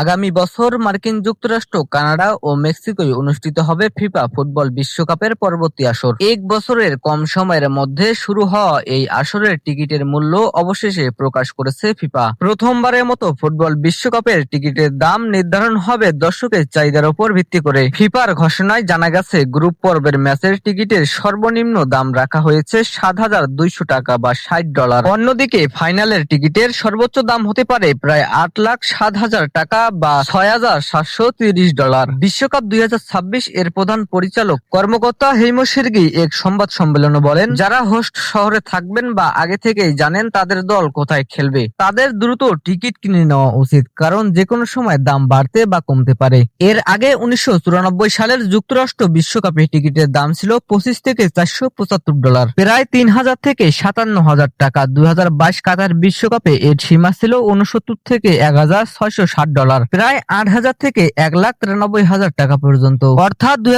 আগামী বছর মার্কিন যুক্তরাষ্ট্র, কানাডা ও মেক্সিকোয় অনুষ্ঠিত হবে ফিফা ফুটবল বিশ্বকাপের পরবর্তী আসর। এক বছরের কম সময়ের মধ্যে শুরু হওয়া এই আসরের টিকিটের মূল্য অবশেষে প্রকাশ করেছে ফিফা। প্রথমবারের মতো ফুটবল বিশ্বকাপের টিকিটের দাম নির্ধারণ হবে দর্শকের চাহিদার উপর ভিত্তি করে। ফিফার ঘোষণায় জানা গেছে, গ্রুপ পর্বের ম্যাচের টিকিটের সর্বনিম্ন দাম রাখা হয়েছে সাত হাজার দুইশো টাকা বা ষাট ডলার। অন্যদিকে ফাইনালের টিকিটের সর্বোচ্চ দাম হতে পারে প্রায় আট লাখ সাত হাজার টাকা বা ছয় হাজার সাতশো তিরিশ ডলার। বিশ্বকাপ দুই হাজার ছাব্বিশ এর প্রধান পরিচালক কর্মকর্তা সের্গি এক সংবাদ সম্মেলনে বলেন, যারা হোস্ট শহরে থাকবেন বা আগে থেকেই জানেন তাদের দল কোথায় খেলবে, তাদের দ্রুত টিকিট কিনে নেওয়া উচিত, কারণ যে কোনো সময় দাম বাড়তে বা কমতে পারে। এর আগে উনিশশো চুরানব্বই সালের যুক্তরাষ্ট্র বিশ্বকাপে টিকিটের দাম ছিল পঁচিশ থেকে চারশো পঁচাত্তর ডলার। প্রায় তিন হাজার থেকে সাতান্ন হাজার টাকা। দুই হাজার বাইশ কাতার বিশ্বকাপে এর সীমা ছিল উনসত্তর থেকে এক হাজার ছয়শো ষাট ডলার। প্রায় আট হাজার থেকে এক লাখ তিরানব্বই হাজার টাকা পর্যন্ত। অর্থাৎ দুই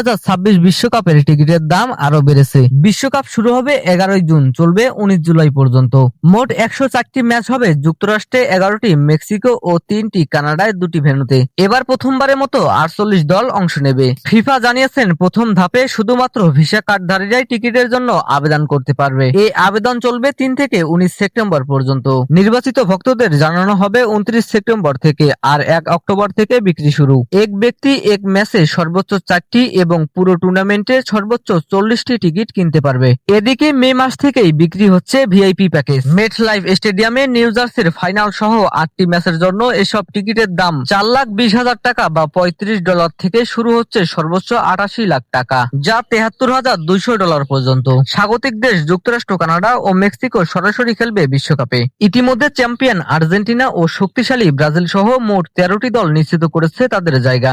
বিশ্বকাপের টিকিটের দাম আরও বেড়েছে। বিশ্বকাপ শুরু হবে এগারোই জুন, চলবে উনিশ জুলাই পর্যন্ত। মোট একশো চারটি ম্যাচ হবে যুক্তরাষ্ট্রে, এগারোটি মেক্সিকো ও তিনটি কানাডায় দুটি ভেন্যুতে। এবার প্রথমবারের মতো আটচল্লিশ দল অংশ নেবে। ফিফা জানিয়েছেন, প্রথম ধাপে শুধুমাত্র ভিসা কার্ডধারীরাই টিকিটের জন্য আবেদন করতে পারবে। এই আবেদন চলবে তিন থেকে উনিশ সেপ্টেম্বর পর্যন্ত। নির্বাচিত ভক্তদের জানানো হবে উনত্রিশ সেপ্টেম্বর থেকে। আর এক অক্টোবর থেকে বিক্রি শুরু। এক ব্যক্তি এক ম্যাচে সর্বোচ্চ চারটি এবং পুরো টুর্নামেন্টে সর্বোচ্চ চল্লিশটি টিকিট কিনতে পারবে। এদিকে মে মাস থেকেই বিক্রি হচ্ছে ভিআইপি প্যাকেজ। মেট লাইফ স্টেডিয়ামে নিউ জার্সির ফাইনাল সহ আটটি ম্যাচের জন্য এসব টিকিটের দাম চার লাখ বিশ হাজার টাকা বা পঁয়ত্রিশ ডলার থেকে শুরু হচ্ছে সর্বোচ্চ আটাশি লাখ টাকা, যা তেহাত্তর হাজার দুইশো ডলার পর্যন্ত। স্বাগতিক দেশ, যুক্তরাষ্ট্র, কানাডা ও মেক্সিকো সরাসরি খেলবে বিশ্বকাপে। ইতিমধ্যে চ্যাম্পিয়ন আর্জেন্টিনা ও শক্তিশালী ব্রাজিল সহ মোট তেরোটি দল নিশ্চিত করেছে তাদের জায়গা।